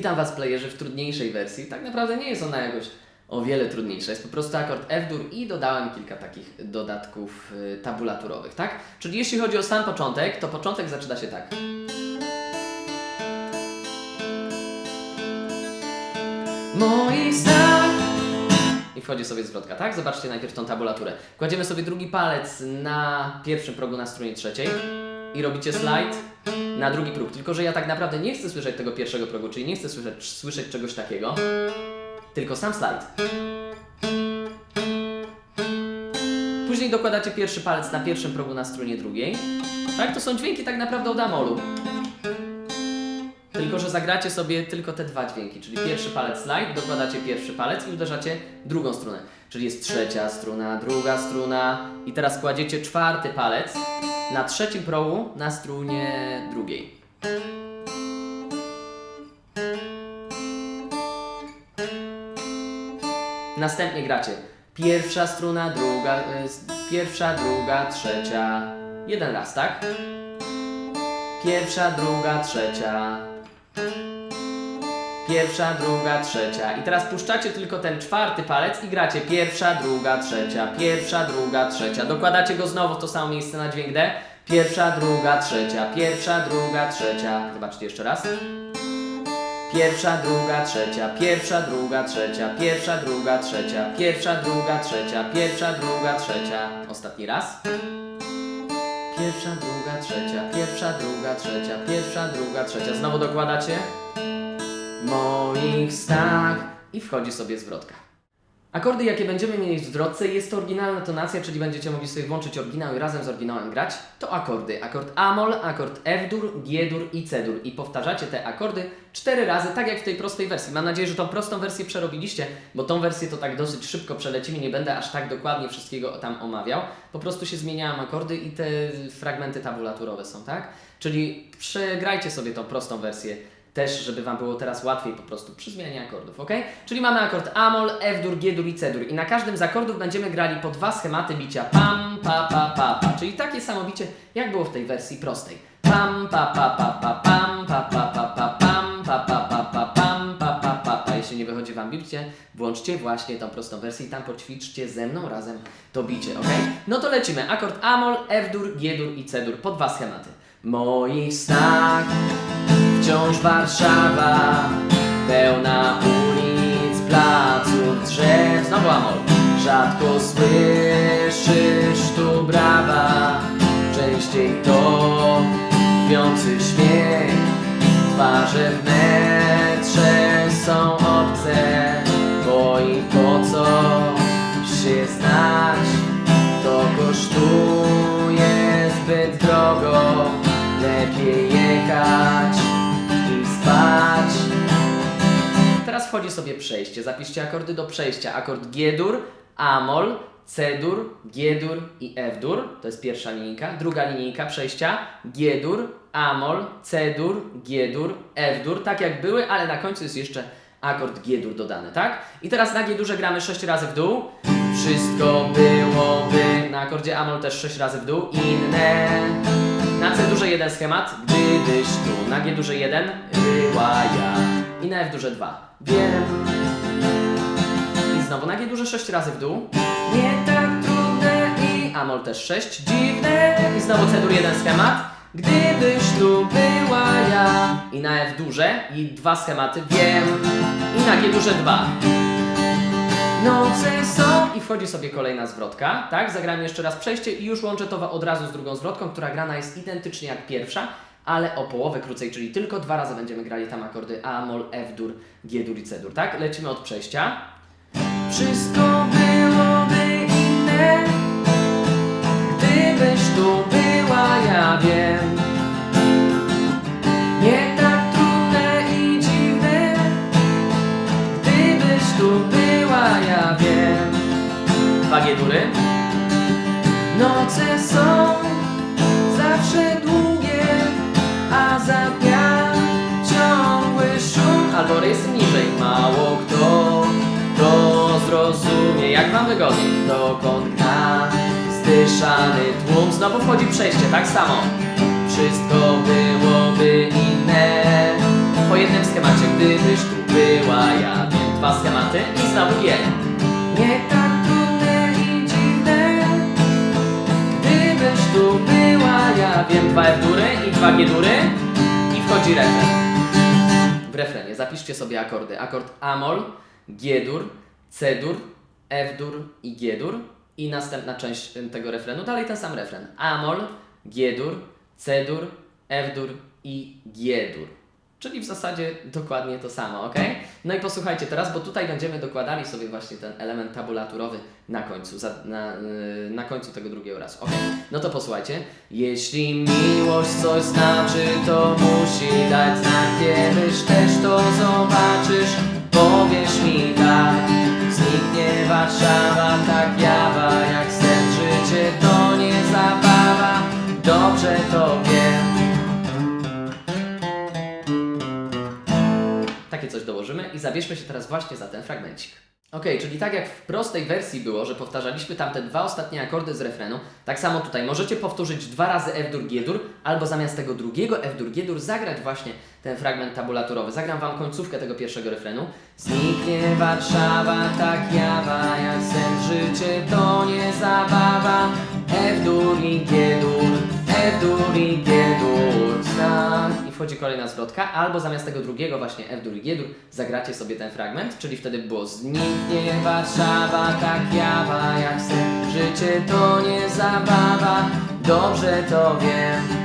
Witam Was, playerzy, w trudniejszej wersji. Tak naprawdę nie jest ona jakoś o wiele trudniejsza. Jest po prostu akord F-dur i dodałem kilka takich dodatków y, tabulaturowych, tak? Czyli jeśli chodzi o sam początek, to początek zaczyna się tak. I wchodzi sobie zwrotka, tak? Zobaczcie najpierw tą tabulaturę. Kładziemy sobie drugi palec na pierwszym progu na strunie trzeciej i robicie slajd na drugi próg. Tylko, że ja tak naprawdę nie chcę słyszeć tego pierwszego progu, czyli nie chcę słyszeć, słyszeć czegoś takiego, tylko sam slajd. Później dokładacie pierwszy palec na pierwszym progu na strunie drugiej. Tak? To są dźwięki tak naprawdę od amolu. Tylko, że zagracie sobie tylko te dwa dźwięki, czyli pierwszy palec slajd, dokładacie pierwszy palec i uderzacie drugą strunę. Czyli jest trzecia struna, druga struna i teraz kładziecie czwarty palec na trzecim progu na strunie drugiej. Następnie gracie pierwsza struna, druga, y, pierwsza, druga, trzecia. Jeden raz, tak? Pierwsza, druga, trzecia. Pierwsza, druga, trzecia. I teraz puszczacie tylko ten czwarty palec i gracie pierwsza, druga, trzecia, pierwsza, druga, trzecia. Dokładacie go znowu w to samo miejsce na dźwięk D. Pierwsza, druga, trzecia, pierwsza, druga, trzecia. Zobaczcie jeszcze raz. Pierwsza, druga, trzecia, pierwsza, druga, trzecia, pierwsza, druga, trzecia, pierwsza, druga, trzecia, pierwsza, druga, trzecia. Ostatni raz. Pierwsza, druga, trzecia, pierwsza, druga, trzecia, pierwsza, druga, trzecia. Znowu dokładacie moich snach i wchodzi sobie zwrotka. Akordy, jakie będziemy mieli w zwrotce, jest to oryginalna tonacja, czyli będziecie mogli sobie włączyć oryginał i razem z oryginałem grać. To akordy. Akord A-moll, akord F-dur, G-dur i C-dur. I powtarzacie te akordy cztery razy, tak jak w tej prostej wersji. Mam nadzieję, że tą prostą wersję przerobiliście, bo tą wersję to tak dosyć szybko przelecimy, nie będę aż tak dokładnie wszystkiego tam omawiał. Po prostu się zmieniają akordy i te fragmenty tabulaturowe są, tak? Czyli przegrajcie sobie tą prostą wersję też, żeby Wam było teraz łatwiej po prostu przy zmianie akordów, ok? Czyli mamy akord A-moll, F-dur, G-dur i C-dur i na każdym z akordów będziemy grali po dwa schematy bicia pam, pa, pa, pa, pa, czyli takie samo bicie, jak było w tej wersji prostej. Pam, pa, pa, pa, pa, pam, pa, pa, pa, pa, pam, pa, pa, pa, pa, pam, pa, pa, pa, pa. Jeśli nie wychodzi Wam bicie, włączcie właśnie tą prostą wersję i tam poćwiczcie ze mną razem to bicie, ok? No to lecimy. Akord A-moll, F-dur, G-dur i C-dur po dwa schematy. Moich snach wciąż Warszawa Pełna ulic, placów, drzew. Znowu amol. Rzadko słyszysz tu brawa Częściej to wiący śmiech. Twarze w metrze są obce wchodzi sobie przejście. Zapiszcie akordy do przejścia. Akord G-dur, A-moll, C-dur, G-dur i F-dur. To jest pierwsza linijka. Druga linijka przejścia G-dur, A-moll, C-dur, G-dur, F-dur. Tak jak były, ale na końcu jest jeszcze akord G-dur dodany, tak? I teraz na G-durze gramy 6 razy w dół. Wszystko byłoby na akordzie A-moll też 6 razy w dół. Inne na C duże jeden schemat, gdybyś tu na G duże jeden była ja i na F duże dwa. Wiem. I znowu na G duże sześć razy w dół. Nie tak trudne i Amol też sześć. Dziwne. I znowu C dur jeden schemat. Gdybyś tu była ja i na F duże i dwa schematy wiem. I na G duże dwa. Noce są i wchodzi sobie kolejna zwrotka, tak? Zagramy jeszcze raz przejście i już łączę to od razu z drugą zwrotką, która grana jest identycznie jak pierwsza, ale o połowę krócej, czyli tylko dwa razy będziemy grali tam akordy A, moll, F dur, G dur i C dur, tak? Lecimy od przejścia. Wszystko byłoby inne, gdybyś tu była, ja wiem. Rejs niżej. Mało kto to zrozumie Jak wam wygodniej Dokąd gna zdyszany tłum? Znowu wchodzi przejście, tak samo. Wszystko byłoby inne. Po jednym schemacie, gdybyś tu była. Ja wiem Dwa schematy i znowu G Nie tak trudne i dziwne Gdybyś tu była. Ja wiem Dwa F dury i dwa G dury I wchodzi refren w refrenie zapiszcie sobie akordy. Akord Amol, G-dur, C-dur, F-dur i G-dur. I następna część tego refrenu, dalej ten sam refren. Amol, G-dur, C-dur, F-dur i G-dur. Czyli w zasadzie dokładnie to samo, ok? No i posłuchajcie teraz, bo tutaj będziemy dokładali sobie właśnie ten element tabulaturowy na końcu, za, na, yy, na końcu tego drugiego razu. Ok, no to posłuchajcie. Jeśli miłość coś znaczy, to musi dać znak, kiedyś też to zobaczysz. Powiesz mi tak, zniknie Warszawa, tak jawa, i zabierzmy się teraz właśnie za ten fragmencik. Ok, czyli tak jak w prostej wersji było, że powtarzaliśmy tam te dwa ostatnie akordy z refrenu, tak samo tutaj możecie powtórzyć dwa razy F-dur, G-dur, albo zamiast tego drugiego F-dur, G-dur zagrać właśnie ten fragment tabulaturowy. Zagram Wam końcówkę tego pierwszego refrenu. Zniknie Warszawa, tak jawa, jak sen, życie to nie zabawa. F-dur i F-dur i znam. I wchodzi kolejna zwrotka, albo zamiast tego drugiego właśnie F-dur i G-dur zagracie sobie ten fragment, czyli wtedy by było Zniknie Warszawa, tak jawa, jak sen, życie to nie zabawa, dobrze to wiem.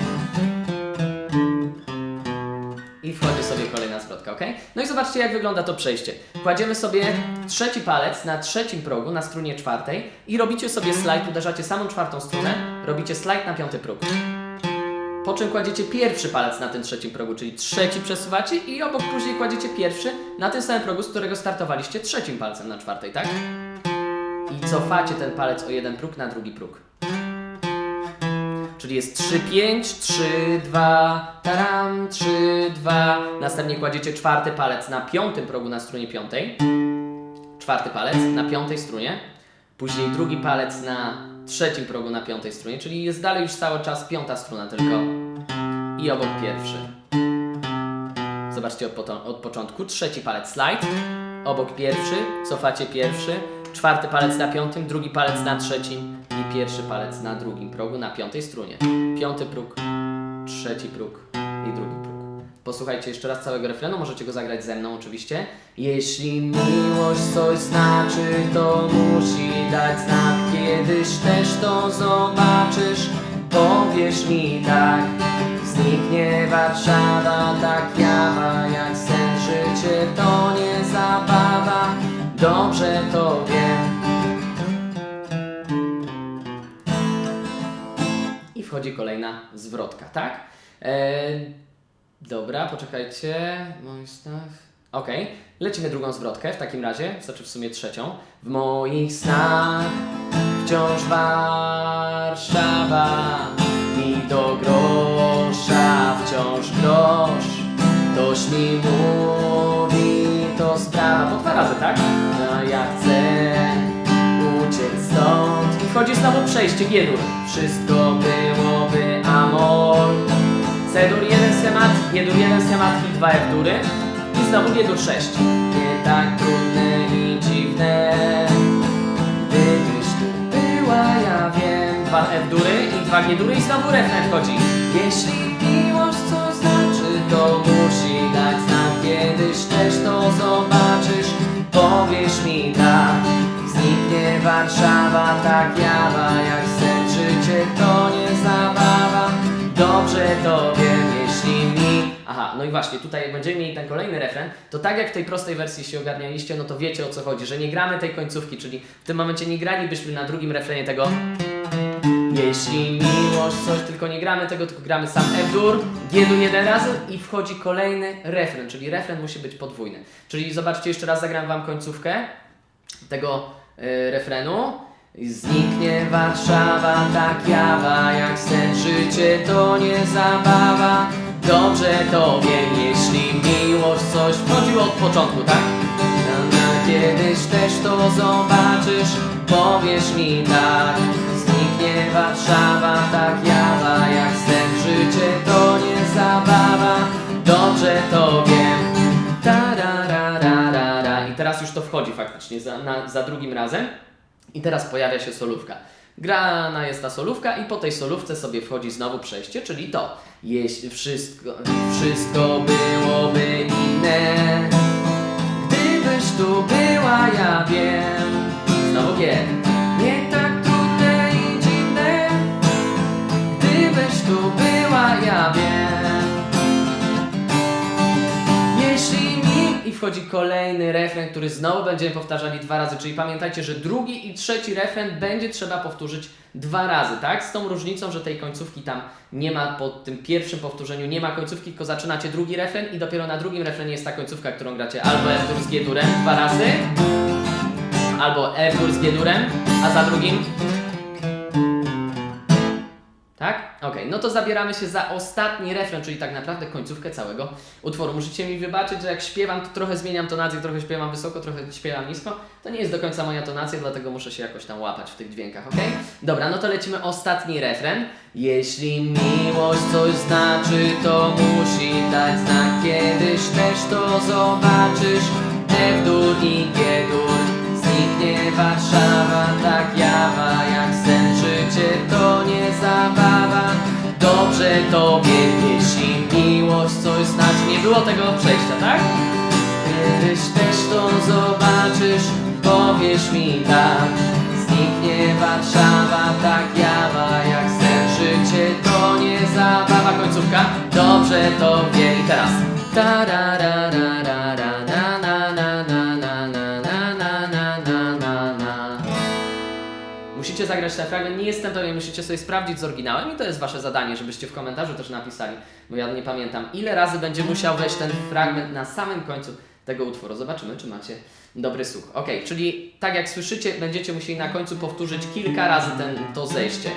Zwrotka, ok? No i zobaczcie, jak wygląda to przejście. Kładziemy sobie trzeci palec na trzecim progu, na strunie czwartej i robicie sobie slajd, uderzacie samą czwartą strunę, robicie slajd na piąty próg. Po czym kładziecie pierwszy palec na tym trzecim progu, czyli trzeci przesuwacie i obok później kładziecie pierwszy na tym samym progu, z którego startowaliście trzecim palcem na czwartej, tak? I cofacie ten palec o jeden próg na drugi próg. Czyli jest 3, 5, 3, 2, taram, 3, 2. Następnie kładziecie czwarty palec na piątym progu na strunie piątej. Czwarty palec na piątej strunie. Później drugi palec na trzecim progu na piątej strunie, czyli jest dalej już cały czas piąta struna tylko. I obok pierwszy. Zobaczcie od, od początku. Trzeci palec slide, obok pierwszy, cofacie pierwszy, czwarty palec na piątym, drugi palec na trzecim pierwszy palec na drugim progu na piątej strunie. Piąty próg, trzeci próg i drugi próg. Posłuchajcie jeszcze raz całego refrenu, możecie go zagrać ze mną oczywiście. Jeśli miłość coś znaczy, to musi dać znak, kiedyś też to zobaczysz. Powiesz mi tak, zniknie Warszawa, tak jawa, jak sen, życie to nie zabawa, dobrze to wiem. I wchodzi kolejna zwrotka, tak? Eee, dobra, poczekajcie. Okej, lecimy drugą zwrotkę w takim razie, znaczy w sumie trzecią. W moich snach wciąż Warszawa i do grosza wciąż grosz. Ktoś mi mówi, to sprawa. Po dwa razy, tak? Wchodzi znowu przejście G-dur. Wszystko byłoby amor. C-dur jeden schemat, G-dur jeden schemat i dwa F-dury. I znowu G-dur 6. Nie tak trudne i dziwne. Gdybyś tu była, ja wiem. Dwa F-dury i dwa G-dury i znowu refren wchodzi. Jeśli miłość coś znaczy, to musi dać znak. Kiedyś też to zobaczysz. Powiesz mi tak. Zniknie Warszawa, tak jawa, jak sen. Życie to nie zabawa. Dobrze to wiem, jeśli mi... Aha, no i właśnie, tutaj jak będziemy mieli ten kolejny refren, to tak jak w tej prostej wersji się ogarnialiście, no to wiecie o co chodzi, że nie gramy tej końcówki, czyli w tym momencie nie gralibyśmy na drugim refrenie tego jeśli miłość coś, tylko nie gramy tego, tylko gramy sam F-dur, G-dur jeden razy i wchodzi kolejny refren, czyli refren musi być podwójny. Czyli zobaczcie, jeszcze raz zagram Wam końcówkę tego y, refrenu. Zniknie Warszawa, tak jawa, jak sen, życie to nie zabawa. Dobrze to wiem, jeśli miłość coś wchodziło od początku, tak? Na, na kiedyś też to zobaczysz, powiesz mi tak. Zniknie Warszawa, tak jawa, jak sen, życie to nie zabawa. Dobrze to wiem, faktycznie za, na, za drugim razem. I teraz pojawia się solówka. Grana jest ta solówka i po tej solówce sobie wchodzi znowu przejście, czyli to. Jeśli wszystko, wszystko byłoby inne, gdybyś tu była, ja wiem. Znowu G. Nie tak trudne i dziwne, gdybyś tu była, ja wiem. Wchodzi kolejny refren, który znowu będziemy powtarzali dwa razy, czyli pamiętajcie, że drugi i trzeci refren będzie trzeba powtórzyć dwa razy, tak? Z tą różnicą, że tej końcówki tam nie ma po tym pierwszym powtórzeniu, nie ma końcówki, tylko zaczynacie drugi refren i dopiero na drugim refrenie jest ta końcówka, którą gracie albo F-dur z G-durem dwa razy, albo F-dur z G-durem, a za drugim no to zabieramy się za ostatni refren, czyli tak naprawdę końcówkę całego utworu. Musicie mi wybaczyć, że jak śpiewam, to trochę zmieniam tonację, trochę śpiewam wysoko, trochę śpiewam nisko. To nie jest do końca moja tonacja, dlatego muszę się jakoś tam łapać w tych dźwiękach, ok? Dobra, no to lecimy ostatni refren. Jeśli miłość coś znaczy, to musi dać znak kiedyś też to zobaczysz. F-dur i G-dur, zniknie Warszawa, tak jak coś znaczy. Nie było tego przejścia, tak? Kiedyś też to zobaczysz, powiesz mi tak. Zniknie Warszawa, tak jawa jak sen. Życie to nie zabawa, końcówka, dobrze to wiem. I teraz. Tararararara, Musicie zagrać ten fragment, nie jestem pewien, musicie sobie sprawdzić z oryginałem i to jest wasze zadanie, żebyście w komentarzu też napisali, bo ja nie pamiętam, ile razy będzie musiał wejść ten fragment na samym końcu tego utworu. Zobaczymy, czy macie dobry słuch. Ok, czyli tak jak słyszycie, będziecie musieli na końcu powtórzyć kilka razy ten, to zejście.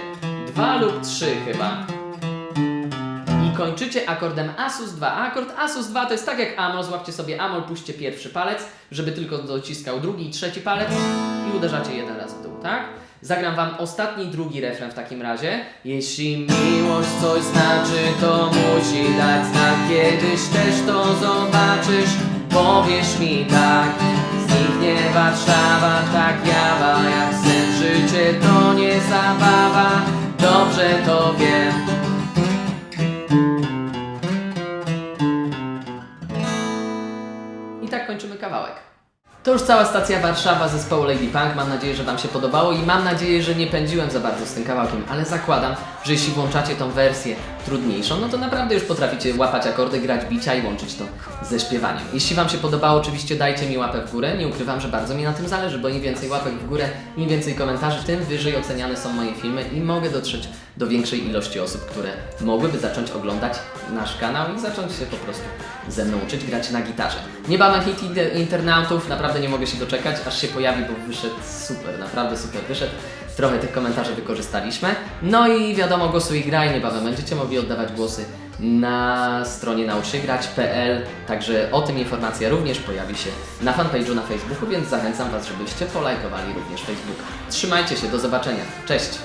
Dwa lub trzy chyba. I kończycie akordem Asus 2. A akord Asus 2 to jest tak jak Amol, złapcie sobie Amol, puśćcie pierwszy palec, żeby tylko dociskał drugi i trzeci palec i uderzacie jeden raz w dół, tak? Zagram wam ostatni, drugi refren w takim razie. Jeśli miłość coś znaczy, to musi dać znak. Kiedyś też to zobaczysz, powiesz mi tak. Zniknie Warszawa, tak jawa jak sen. Życie to nie zabawa, dobrze to wiem. To już cała stacja Warszawa zespołu Lady Punk. Mam nadzieję, że Wam się podobało i mam nadzieję, że nie pędziłem za bardzo z tym kawałkiem, ale zakładam, że jeśli włączacie tą wersję trudniejszą, no to naprawdę już potraficie łapać akordy, grać bicia i łączyć to ze śpiewaniem. Jeśli Wam się podobało, oczywiście dajcie mi łapę w górę. Nie ukrywam, że bardzo mi na tym zależy, bo im więcej łapek w górę, im więcej komentarzy, tym wyżej oceniane są moje filmy i mogę dotrzeć do większej ilości osób, które mogłyby zacząć oglądać nasz kanał i zacząć się po prostu ze mną uczyć grać na gitarze. Niebawem hit inter- internautów, naprawdę nie mogę się doczekać, aż się pojawi, bo wyszedł super, naprawdę super wyszedł. Trochę tych komentarzy wykorzystaliśmy. No i wiadomo, głosuj graj, niebawem będziecie mogli oddawać głosy na stronie nauczniegrać.pl, także o tym informacja również pojawi się na fanpage'u na Facebooku, więc zachęcam Was, żebyście polajkowali również Facebooka. Trzymajcie się, do zobaczenia, cześć!